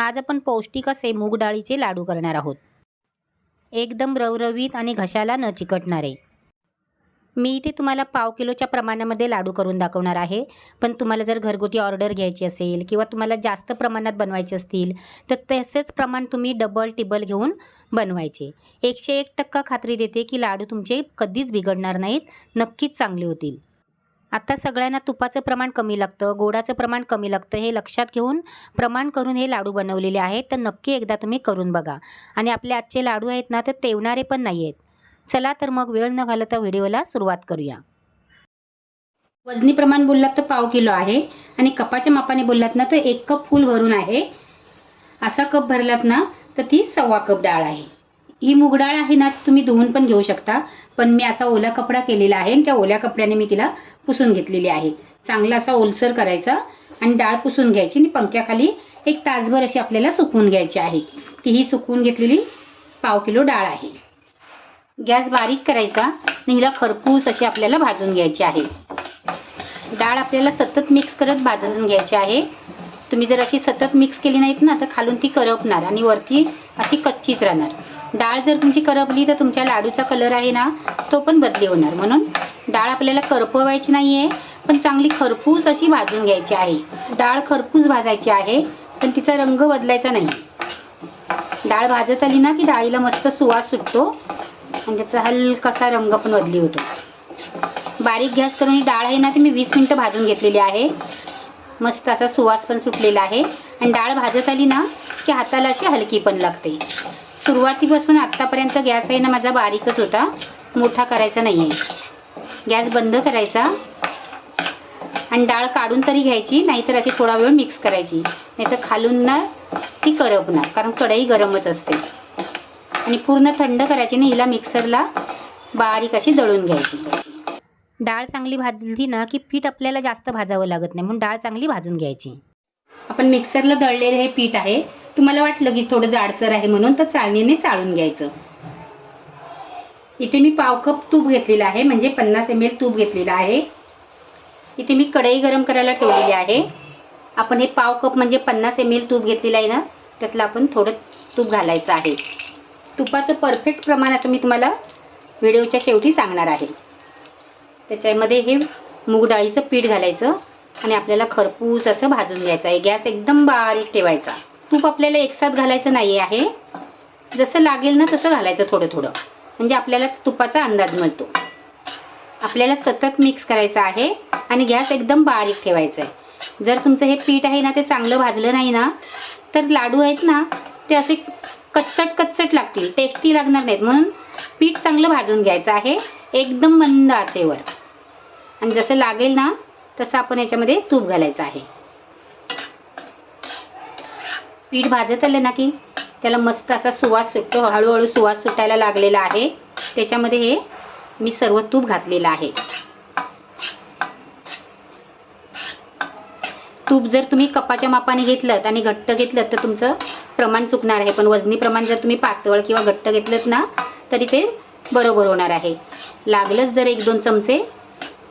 आज आपण पौष्टिक असे मूग डाळीचे लाडू करणार आहोत. एकदम रवरवीत आणि घशाला न चिकटणारे. मी इथे तुम्हाला पाव किलोच्या प्रमाणामध्ये लाडू करून दाखवणार आहे. पण तुम्हाला जर घरगुती ऑर्डर घ्यायची असेल किंवा तुम्हाला जास्त प्रमाणात बनवायचे असतील तर तसेच प्रमाण तुम्ही डबल टिबल घेऊन बनवायचे. एकशे एक टक्का खात्री देते की लाडू तुमचे कधीच बिघडणार नाहीत नक्कीच चांगले होतील. आता सगळ्यांना तुपाचं प्रमाण कमी लागतं गोडाचं प्रमाण कमी लागतं हे लक्षात घेऊन प्रमाण करून हे लाडू बनवलेले आहेत. तर नक्की एकदा तुम्ही करून बघा. आणि आपले आजचे लाडू आहेत ना तर तेवणारे पण नाही आहेत. चला तर मग वेळ न घालवता व्हिडिओला सुरुवात करूया. वजनी प्रमाण बोललात तर पाव किलो आहे. आणि कपाच्या मापाने बोललात ना तर एक कप फुल भरून आहे. असा कप भरलात ना तर ती सव्वा कप डाळ आहे. ही मूग डाळ आहे ना तुम्ही धुवून पण घेऊ शकता. पण मी असा ओला कपडा केलेला आहे आणि त्या ओल्या कपड्याने मी तिला पुसून घेतलेली आहे. चांगला असा ओलसर करायचा आणि डाळ पुसून घ्यायची आणि पंख्याखाली एक तासभर अशी आपल्याला सुकवून घ्यायची आहे. ती ही सुकवून घेतलेली पाव किलो डाळ आहे. गॅस बारीक करायचा आणि हिला खरपूस अशी आपल्याला भाजून घ्यायची आहे. डाळ आपल्याला सतत मिक्स करत भाजून घ्यायची आहे. तुम्ही जर अशी सतत मिक्स केली नाहीत ना तर खालून ती करपणार आणि वरती अशी कच्चीच राहणार. डाळ जर तुमची करपली तर तुमच्या लाडूचा कलर आहे ना तो पण बदली होणार. म्हणून डाळ आपल्याला करपवायची नाही आहे पण चांगली खरपूस अशी भाजून घ्यायची आहे. डाळ खरपूस भाजायची आहे पण तिचा रंग बदलायचा नाही. डाळ भाजत आली ना की डाळीला मस्त सुवास सुटतो आणि त्याचा हलकासा रंग पण बदली होतो. बारीक गॅस करून डाळ आहे ना ती मी वीस मिनटं भाजून घेतलेली आहे. मस्त असा सुवास पण सुटलेला आहे. आणि डाळ भाजत आली ना की हाताला अशी हलकी पण लागते. सुरुवातीपासून आत्तापर्यंत गॅस आहे ना माझा बारीकच होता. मोठा करायचा नाही आहे गॅस बंद करायचा. आणि डाळ काढून तरी घ्यायची नाहीतर अशी थोडा वेळ मिक्स करायची. नाहीतर खालून ना ती करपणार कारण कढई गरमच असते. आणि पूर्ण थंड करायची ना हिला मिक्सरला बारीक अशी दळून घ्यायची. डाळ चांगली भाजली ना की पीठ आपल्याला जास्त भाजावं लागत नाही म्हणून डाळ चांगली भाजून घ्यायची. आपण मिक्सरला दळलेलं हे पीठ आहे. तुम्हाला वाटलं की थोडं जाडसर आहे म्हणून तर चाळणीने चाळून घ्यायचं. इथे मी पाव कप तूप घेतलेलं आहे म्हणजे पन्नास एम एल तूप घेतलेलं आहे. इथे मी कढई गरम करायला ठेवलेली आहे. आपण हे पाव कप म्हणजे पन्नास एम एल तूप घेतलेलं आहे ना त्यातलं आपण थोडं तूप घालायचं आहे. तुपाचं परफेक्ट प्रमाण आता मी तुम्हाला व्हिडिओच्या शेवटी सांगणार आहे. त्याच्यामध्ये हे मूग डाळीचं पीठ घालायचं आणि आपल्याला खरपूस असं भाजून घ्यायचं आहे. गॅस एकदम बारीक ठेवायचा. तूप आपल्याला एकसाथ घालायचं नाही आहे. जसं लागेल ना तसं घालायचं थोडं थोडं. म्हणजे आपल्याला तुपाचा अंदाज मिळतो. आपल्याला सतत मिक्स करायचं आहे आणि गॅस एकदम बारीक ठेवायचा आहे जर तुमचं हे पीठ आहे ना ते चांगलं भाजलं नाही ना तर लाडू आहेत ना ते असे कच्चट कच्चट लागतील. टेस्टी लागणार नाहीत. म्हणून पीठ चांगलं भाजून घ्यायचं आहे. एकदम मंद आचेवर. आणि जसं लागेल ना तसं आपण याच्यामध्ये तूप घालायचं आहे. पीठ भाजत आलं ना की त्याला मस्त असा सुवास सुटतो हळूहळू सुवास सुटायला लागलेला आहे. त्याच्यामध्ये हे मी सर्व तूप घातलेलं आहे. तूप जर तुम्ही कपाच्या मापाने घेतलं आणि घट्ट घेतलं तर तुमचं प्रमाण चुकणार आहे. पण वजनी प्रमाण जर तुम्ही पातळ किंवा घट्ट घेतलं ना तरी ते बरोबर होणार आहे. लागलंच जर एक दोन चमचे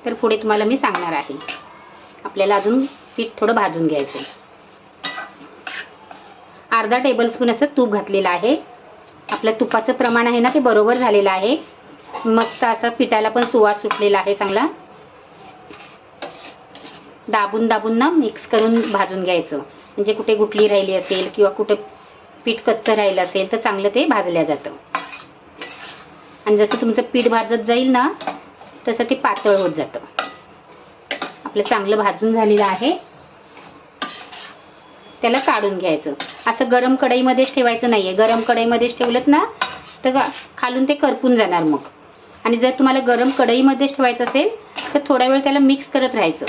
तर पुढे तुम्हाला मी सांगणार आहे. आपल्याला अजून पीठ थोडं भाजून घ्यायचं अर्धा टेबलस्पून असं तूप घातलेलं आहे. आपल्या तुपाचं प्रमाण आहे ना ते बरोबर झालेलं आहे. मस्त असं पिठाला पण सुवास सुटलेला आहे चांगला. दाबून दाबून ना मिक्स करून भाजून घ्यायचं. म्हणजे कुठे गुटली राहिली असेल किंवा कुठे पीठ कच्चं राहिलं असेल तर चांगलं ते भाजल्या जातं. आणि जसं तुमचं पीठ भाजत जाईल ना तसं ते पातळ होत जातं. आपलं चांगलं भाजून झालेलं आहे. त्याला काढून घ्यायचं. असं गरम कढईमध्येच ठेवायचं नाही आहे गरम कढईमध्येच ठेवलं ना तर खालून ते करपून जाणार मग. आणि जर तुम्हाला गरम कढईमध्येच ठेवायचं असेल तर थोडा वेळ त्याला मिक्स करत राहायचं.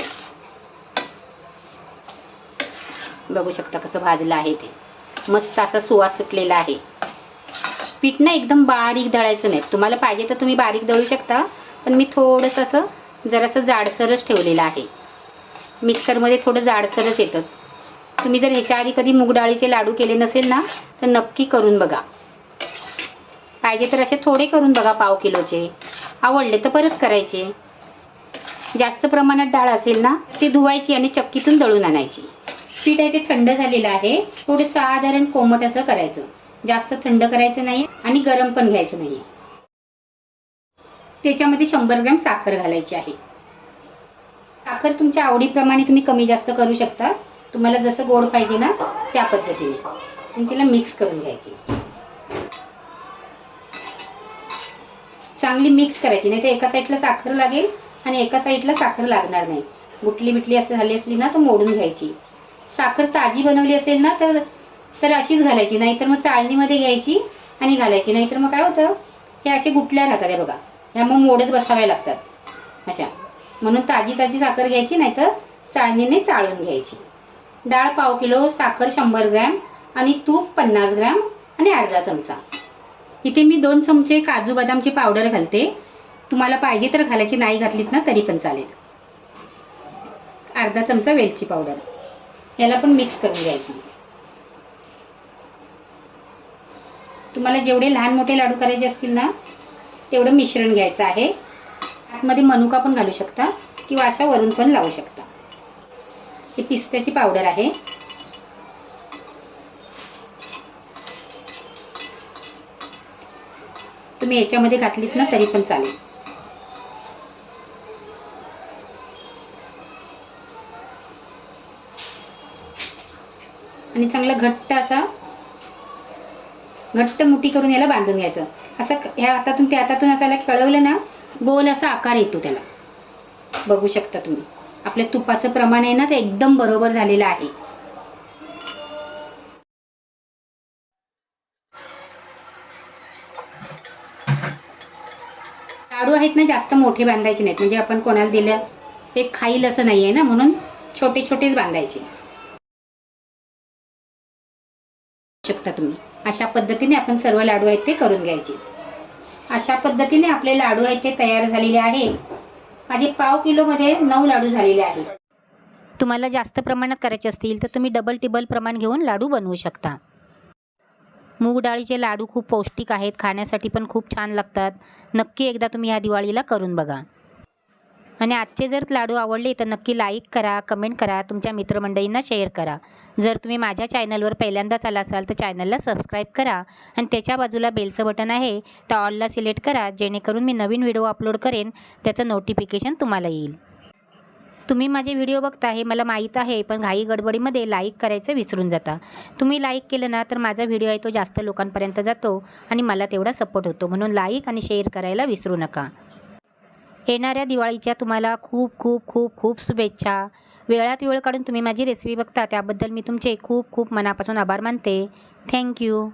बघू शकता कसं भाजलं आहे ते. मस्त असा सुवास सुटलेला आहे. पीठ ना एकदम बारीक दळायचं नाही. तुम्हाला पाहिजे तर तुम्ही बारीक दळू शकता पण मी थोडंसं असं जरासं जाडसरच ठेवलेलं आहे. मिक्सरमध्ये थोडं जाडसरच येतं. तुम्ही जर ह्याच्या आधी कधी मूग डाळीचे लाडू केले नसेल ना तर नक्की करून बघा. पाहिजे तर असे थोडे करून बघा पाव किलोचे. आवडले तर परत करायचे. जास्त प्रमाणात डाळ असेल ना ती धुवायची आणि चक्कीतून दळून आणायची. पीठ आहे ते थंड झालेलं आहे. थोडं साधारण कोमट असं करायचं. जास्त थंड करायचं नाही आणि गरम पण घ्यायचं नाही त्याच्यामध्ये शंभर ग्रॅम साखर घालायची आहे. साखर तुमच्या आवडीप्रमाणे तुम्ही कमी जास्त करू शकता. तुम्हाला जसं गोड पाहिजे ना त्या पद्धतीने. आणि तिला मिक्स करून घ्यायची. चांगली मिक्स करायची नाही तर एका साईडला साखर लागेल आणि एका साईडला साखर लागणार नाही. गुटली बिटली असं झाली असली ना तर मोडून घ्यायची. साखर ताजी बनवली असेल ना तर तर अशीच घालायची. नाहीतर मग चाळणीमध्ये घ्यायची आणि घालायची. नाहीतर मग काय होतं हे असे गुटल्या राहतात हे बघा. ह्या मग मोडत बसाव्या लागतात. अशा. म्हणून ताजी ताजी साखर घ्यायची नाहीतर चाळणीने चाळून घ्यायची. डाळ पाव किलो साखर शंभर ग्रॅम आणि तूप पन्नास ग्रॅम आणि अर्धा चमचा. इथे मी दोन चमचे काजू बदामची पावडर घालते. तुम्हाला पाहिजे तर घालायची नाही घातलीत ना तरी पण चालेल. अर्धा चमचा वेलची पावडर. याला पण मिक्स करून घ्यायचं. तुम्हाला जेवढे लहान मोठे लाडू करायचे असतील ना तेवढं मिश्रण घ्यायचं आहे. आतमध्ये मनुका पण घालू शकता किंवा अशा वरून पण लावू शकता. ही पिस्त्याची पावडर आहे. तुम्ही याच्यामध्ये घातलीत ना तरी पण चालेल. आणि चांगला घट्ट असा घट्ट मुठी करून याला बांधून घ्यायचं. असं ह्या हातातून त्या हातातून असायला कळवलं ना गोल असा आकार येतो त्याला. बघू शकता तुम्ही. आपल्या तुपाचं प्रमाण आहे ना ते एकदम बरोबर झालेलं आहे. लाडू आहेत ना जास्त मोठे बांधायचे नाहीत. म्हणजे आपण कोणाला दिलं ते खाईल असं नाही आहे ना म्हणून छोटे छोटेच बांधायचे. शकता तुम्ही. अशा पद्धतीने आपण सर्व लाडू आहेत ते करून घ्यायचे. अशा पद्धतीने आपले लाडू आहेत ते तयार झालेले आहे माझे पाव किलोमध्ये नऊ लाडू झालेले आहेत. तुम्हाला जास्त प्रमाणात करायचे असतील तर तुम्ही डबल टिबल प्रमाण घेऊन लाडू बनवू शकता. मूग डाळीचे लाडू खूप पौष्टिक आहेत खाण्यासाठी पण खूप छान लागतात. नक्की एकदा तुम्ही ह्या दिवाळीला करून बघा. आणि आजचे जर लाडू आवडले तर नक्की लाईक करा कमेंट करा तुमच्या मित्रमंडळींना शेअर करा. जर तुम्ही माझ्या चॅनलवर पहिल्यांदाच आला असाल तर चॅनलला सबस्क्राईब करा आणि त्याच्या बाजूला बेलचं बटन आहे तर ऑलला सिलेक्ट करा जेणेकरून मी नवीन व्हिडिओ अपलोड करेन त्याचं नोटिफिकेशन तुम्हाला येईल. तुम्ही माझे व्हिडिओ बघता हे मला माहीत आहे पण घाई गडबडीमध्ये लाईक करायचं विसरून जाता. तुम्ही लाईक केलं ना तर माझा व्हिडिओ आहे तो जास्त लोकांपर्यंत जातो आणि मला तेवढा सपोर्ट होतो. म्हणून लाईक आणि शेअर करायला विसरू नका. येणाऱ्या दिवाळीच्या तुम्हाला खूप खूप खूप खूप शुभेच्छा. वेळात वेळ काढून तुम्ही माझी रेसिपी बघता त्याबद्दल मी तुमचे खूप खूप मनापासून आभार मानते. थँक्यू